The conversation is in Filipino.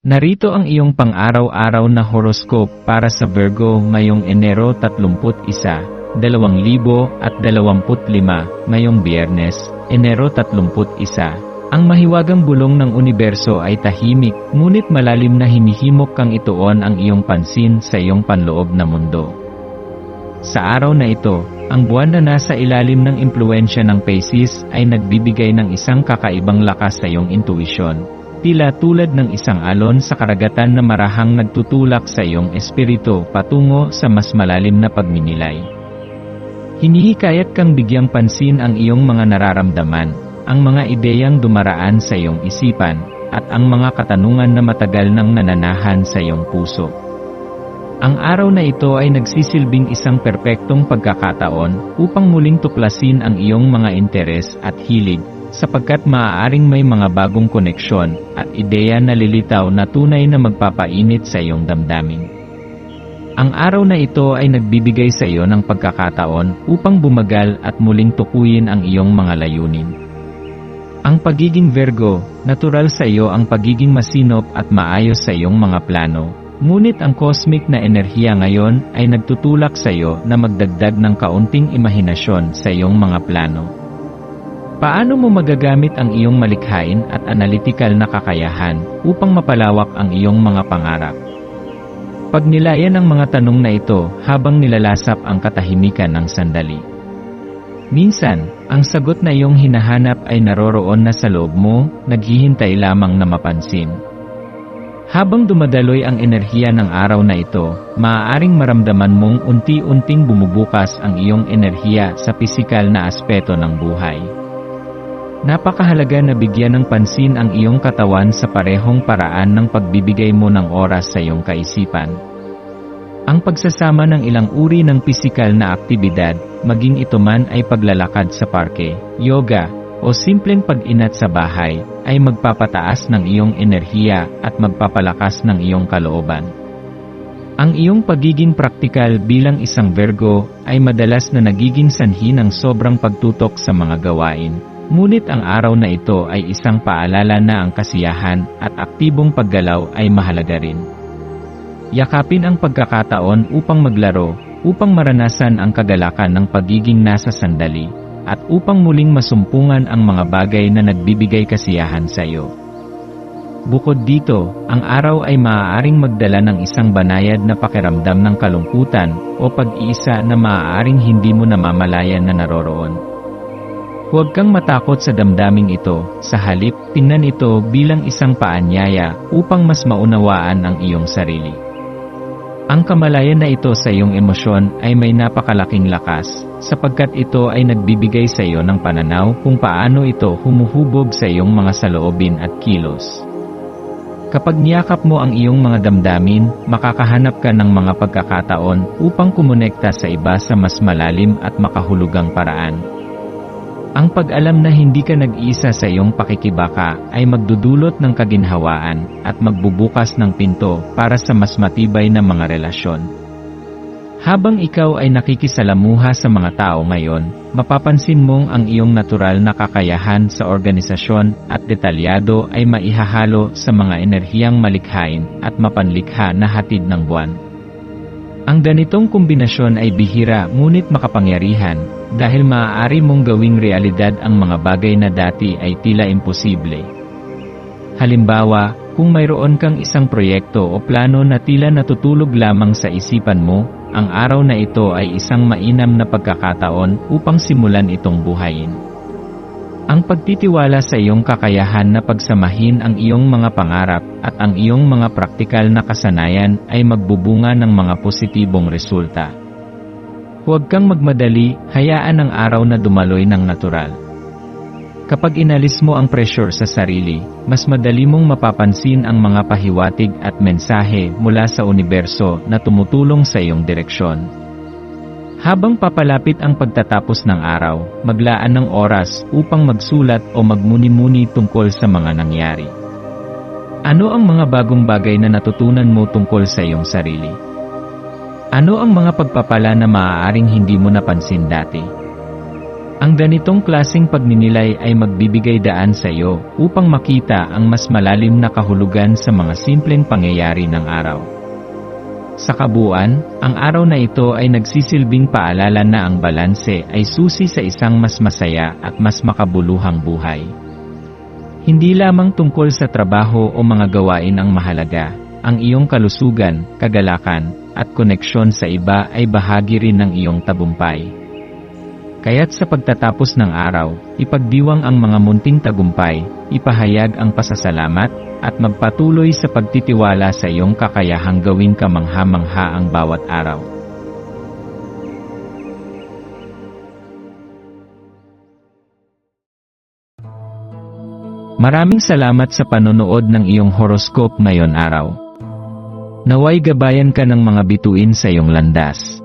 Narito ang iyong pang-araw-araw na horoscope para sa Virgo ngayong Enero 31, 2025, ngayong Biyernes, Enero 31. Ang mahiwagang bulong ng universo ay tahimik, ngunit malalim na hinihimok kang ituon ang iyong pansin sa iyong panloob na mundo. Sa araw na ito, ang buwan na nasa ilalim ng impluensya ng Pisces ay nagbibigay ng isang kakaibang lakas sa iyong intuisyon. Tila tulad ng isang alon sa karagatan na marahang nagtutulak sa iyong espiritu patungo sa mas malalim na pagminilay. Hinihikayat kang bigyang pansin ang iyong mga nararamdaman, ang mga ideyang dumaraan sa iyong isipan, at ang mga katanungan na matagal nang nananahan sa iyong puso. Ang araw na ito ay nagsisilbing isang perpektong pagkakataon upang muling tuklasin ang iyong mga interes at hilig sapagkat maaaring may mga bagong koneksyon at ideya na lilitaw na tunay na magpapainit sa iyong damdamin. Ang araw na ito ay nagbibigay sa iyo ng pagkakataon upang bumagal at muling tukuyin ang iyong mga layunin. Ang pagiging Virgo, natural sa iyo ang pagiging masinop at maayos sa iyong mga plano, ngunit ang cosmic na enerhiya ngayon ay nagtutulak sa iyo na magdagdag ng kaunting imahinasyon sa iyong mga plano. Paano mo magagamit ang iyong malikhain at analytical na kakayahan upang mapalawak ang iyong mga pangarap? Pagnilayan ang mga tanong na ito habang nilalasap ang katahimikan ng sandali. Minsan, ang sagot na iyong hinahanap ay naroroon na sa loob mo, naghihintay lamang na mapansin. Habang dumadaloy ang enerhiya ng araw na ito, maaaring maramdaman mong unti-unting bumubukas ang iyong enerhiya sa pisikal na aspeto ng buhay. Napakahalaga na bigyan ng pansin ang iyong katawan sa parehong paraan ng pagbibigay mo ng oras sa iyong kaisipan. Ang pagsasama ng ilang uri ng pisikal na aktibidad, maging ito man ay paglalakad sa parke, yoga, o simpleng pag-inat sa bahay, ay magpapataas ng iyong enerhiya at magpapalakas ng iyong kalooban. Ang iyong pagiging praktikal bilang isang Virgo ay madalas na nagiging sanhi ng sobrang pagtutok sa mga gawain, Ngunit ang araw na ito ay isang paalala na ang kasiyahan at aktibong paggalaw ay mahalaga rin. Yakapin ang pagkakataon upang maglaro, upang maranasan ang kagalakan ng pagiging nasa sandali, at upang muling masumpungan ang mga bagay na nagbibigay kasiyahan sa iyo. Bukod dito, ang araw ay maaaring magdala ng isang banayad na pakiramdam ng kalungkutan o pag-iisa na maaaring hindi mo namamalayan na naroroon. Huwag kang matakot sa damdaming ito, sa halip, tingnan ito bilang isang paanyaya upang mas maunawaan ang iyong sarili. Ang kamalayan na ito sa iyong emosyon ay may napakalaking lakas, sapagkat ito ay nagbibigay sa iyo ng pananaw kung paano ito humuhubog sa iyong mga saloobin at kilos. Kapag niyakap mo ang iyong mga damdamin, makakahanap ka ng mga pagkakataon upang kumonekta sa iba sa mas malalim at makahulugang paraan. Ang pag-alam na hindi ka nag-isa sa iyong pakikibaka ay magdudulot ng kaginhawaan at magbubukas ng pinto para sa mas matibay na mga relasyon. Habang ikaw ay nakikisalamuha sa mga tao ngayon, mapapansin mong ang iyong natural na kakayahan sa organisasyon at detalyado ay maihahalo sa mga enerhiyang malikhain at mapanlikha na hatid ng buwan. Ang ganitong kombinasyon ay bihira ngunit makapangyarihan dahil maaari mong gawing realidad ang mga bagay na dati ay tila imposible. Halimbawa, kung mayroon kang isang proyekto o plano na tila natutulog lamang sa isipan mo, ang araw na ito ay isang mainam na pagkakataon upang simulan itong buhayin. Ang pagtitiwala sa iyong kakayahan na pagsamahin ang iyong mga pangarap at ang iyong mga praktikal na kasanayan ay magbubunga ng mga positibong resulta. Huwag kang magmadali, hayaan ang araw na dumaloy ng natural. Kapag inalis mo ang pressure sa sarili, mas madali mong mapapansin ang mga pahiwatig at mensahe mula sa universo na tumutulong sa iyong direksyon. Habang papalapit ang pagtatapos ng araw, maglaan ng oras upang magsulat o magmuni-muni tungkol sa mga nangyari. Ano ang mga bagong bagay na natutunan mo tungkol sa iyong sarili? Ano ang mga pagpapala na maaaring hindi mo napansin dati? Ang ganitong klasing pagninilay ay magbibigay daan sa iyo upang makita ang mas malalim na kahulugan sa mga simpleng pangyayari ng araw. Sa kabuuan, ang araw na ito ay nagsisilbing paalala na ang balanse ay susi sa isang mas masaya at mas makabuluhang buhay. Hindi lamang tungkol sa trabaho o mga gawain ang mahalaga, ang iyong kalusugan, kagalakan, at koneksyon sa iba ay bahagi rin ng iyong tabumpay. Kaya't sa pagtatapos ng araw, ipagdiwang ang mga munting tagumpay, ipahayag ang pasasalamat, at magpatuloy sa pagtitiwala sa iyong kakayahang gawing kamangha-mangha ang bawat araw. Maraming salamat sa panonood ng iyong horoscope ngayon araw. Naway gabayan ka ng mga bituin sa iyong landas.